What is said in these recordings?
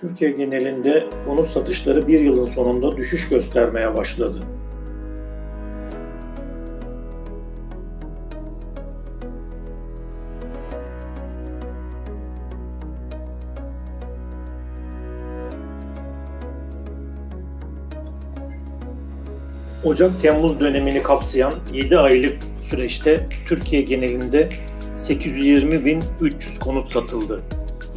Türkiye genelinde konut satışları bir yılın sonunda düşüş göstermeye başladı. Ocak-Temmuz dönemini kapsayan 7 aylık süreçte Türkiye genelinde 820.300 konut satıldı.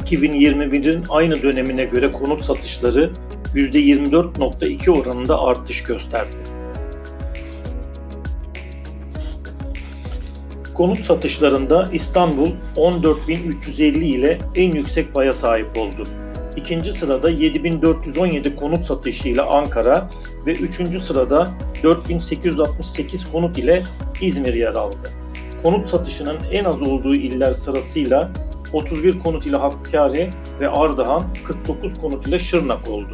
2021'in aynı dönemine göre konut satışları %24.2 oranında artış gösterdi. Konut satışlarında İstanbul 14.350 ile en yüksek paya sahip oldu. İkinci sırada 7417 konut satışıyla Ankara ve üçüncü sırada 4868 konut ile İzmir yer aldı. Konut satışının en az olduğu iller sırasıyla 31 konut ile Hakkari ve Ardahan, 49 konut ile Şırnak oldu.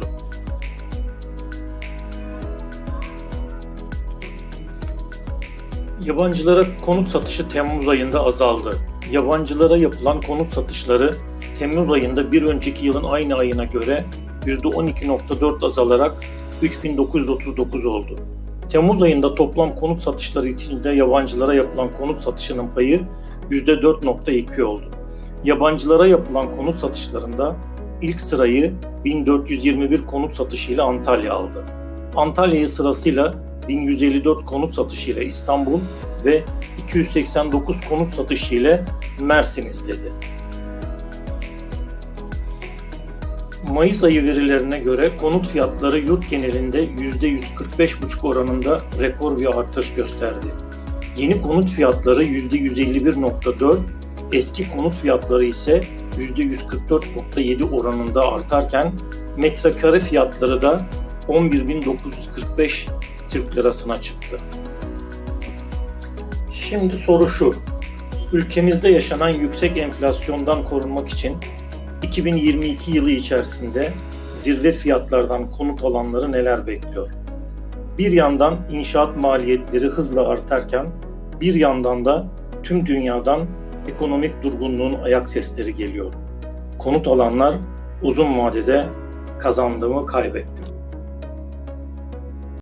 Yabancılara konut satışı Temmuz ayında azaldı. Yabancılara yapılan konut satışları Temmuz ayında bir önceki yılın aynı ayına göre %12.4 azalarak 3939 oldu. Temmuz ayında toplam konut satışları içinde yabancılara yapılan konut satışının payı %4.2 oldu. Yabancılara yapılan konut satışlarında ilk sırayı 1421 konut satışıyla Antalya aldı. Antalya'yı sırasıyla 1154 konut satışıyla İstanbul ve 289 konut satışıyla Mersin izledi. Mayıs ayı verilerine göre konut fiyatları yurt genelinde %145,5 oranında rekor bir artış gösterdi. Yeni konut fiyatları %151,4, eski konut fiyatları ise %144,7 oranında artarken metrekare fiyatları da 11.945 Türk lirasına çıktı. Şimdi soru şu. Ülkemizde yaşanan yüksek enflasyondan korunmak için 2022 yılı içerisinde zirve fiyatlardan konut alanları neler bekliyor? Bir yandan inşaat maliyetleri hızla artarken bir yandan da tüm dünyadan ekonomik durgunluğun ayak sesleri geliyor. Konut alanlar uzun vadede kazandığımı kaybettim.